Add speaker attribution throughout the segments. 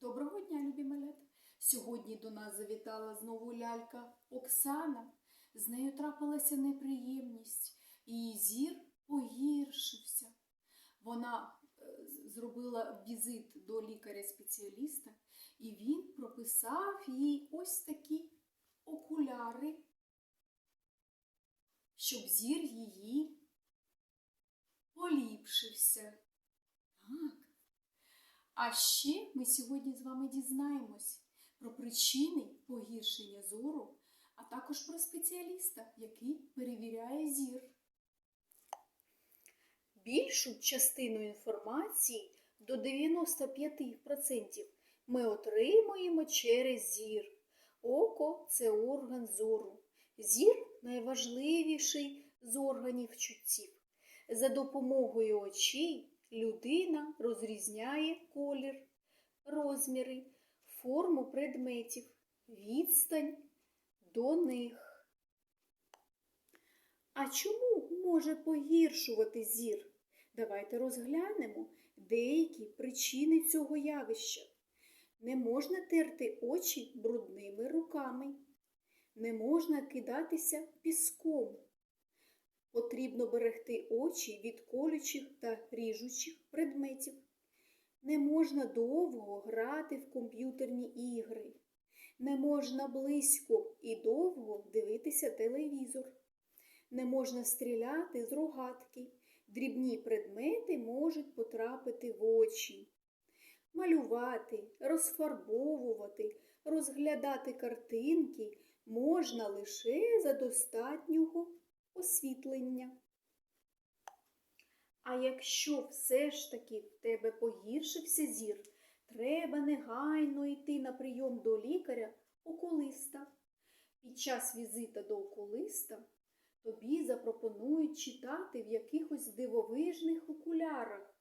Speaker 1: Доброго дня, любі малята! Сьогодні до нас завітала знову лялька Оксана. З нею трапилася неприємність, її зір погіршився. Вона е, зробила візит до лікаря-спеціаліста, і він прописав їй ось такі окуляри, щоб зір її поліпшився. Так. А ще ми сьогодні з вами дізнаємось про причини погіршення зору, а також про спеціаліста, який перевіряє зір. Більшу частину інформації до 95% ми отримуємо через зір. Око це орган зору. Зір найважливіший з органів чуттів. За допомогою очей людина розрізняє колір, розміри, форму предметів, відстань до них. А чому може погіршувати зір? Давайте розглянемо деякі причини цього явища. Не можна терти очі брудними руками. Не можна кидатися піском. Потрібно берегти очі від колючих та ріжучих предметів. Не можна довго грати в комп'ютерні ігри. Не можна близько і довго дивитися телевізор. Не можна стріляти з рогатки. Дрібні предмети можуть потрапити в очі. Малювати, розфарбовувати, розглядати картинки можна лише за достатнього освітлення. А якщо все ж таки в тебе погіршився зір, треба негайно йти на прийом до лікаря окулиста. Під час візита до окулиста тобі запропонують читати в якихось дивовижних окулярах,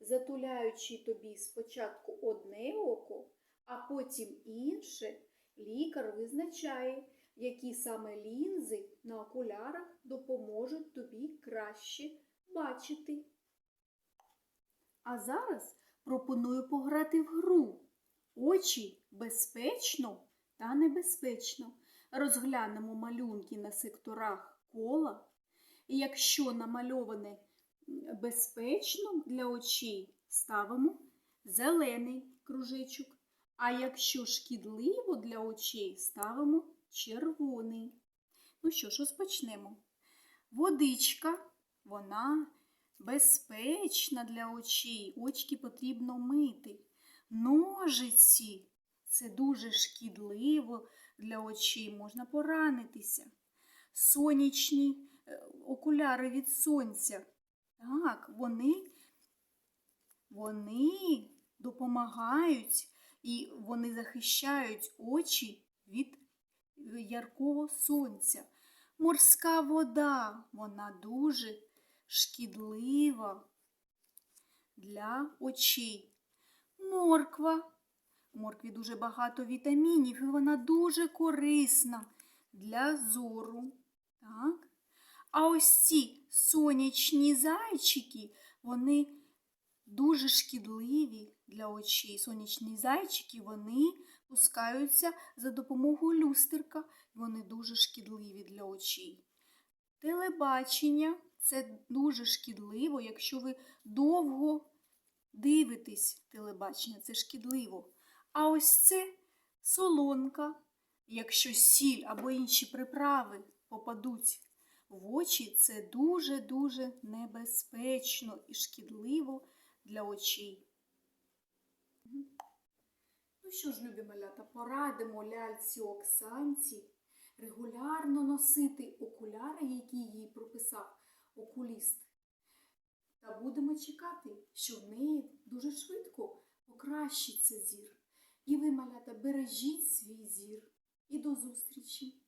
Speaker 1: затуляючи тобі спочатку одне око, а потім інше, лікар визначає, які саме лінзи на окулярах допоможуть тобі краще бачити. А зараз пропоную пограти в гру. Очі безпечно та небезпечно. Розглянемо малюнки на секторах кола. І якщо намальоване безпечно для очей, ставимо зелений кружечок. А якщо шкідливо для очей, ставимо червоний. Ну що ж, розпочнемо. Водичка, вона безпечна для очей. Очки потрібно мити. Ножиці це дуже шкідливо для очей, можна поранитися. Сонячні е, окуляри від сонця. Так, вони, вони допомагають і вони захищають очі від яркого сонця. Морська вода, вона дуже шкідлива для очей. Морква. Моркві дуже багато вітамінів, і вона дуже корисна для зору. Так? А ось ці сонячні зайчики, вони дуже шкідливі для очей. Сонячні зайчики, вони пускаються за допомогою люстерка, вони дуже шкідливі для очей. Телебачення це дуже шкідливо, якщо ви довго дивитесь телебачення, це шкідливо. А ось це солонка. Якщо сіль або інші приправи попадуть в очі, це дуже-дуже небезпечно і шкідливо для очей. Ну що ж, любі малята, порадимо ляльці Оксанці регулярно носити окуляри, які їй прописав окуліст. Та будемо чекати, що в неї дуже швидко покращиться зір. І ви, малята, бережіть свій зір. І до зустрічі!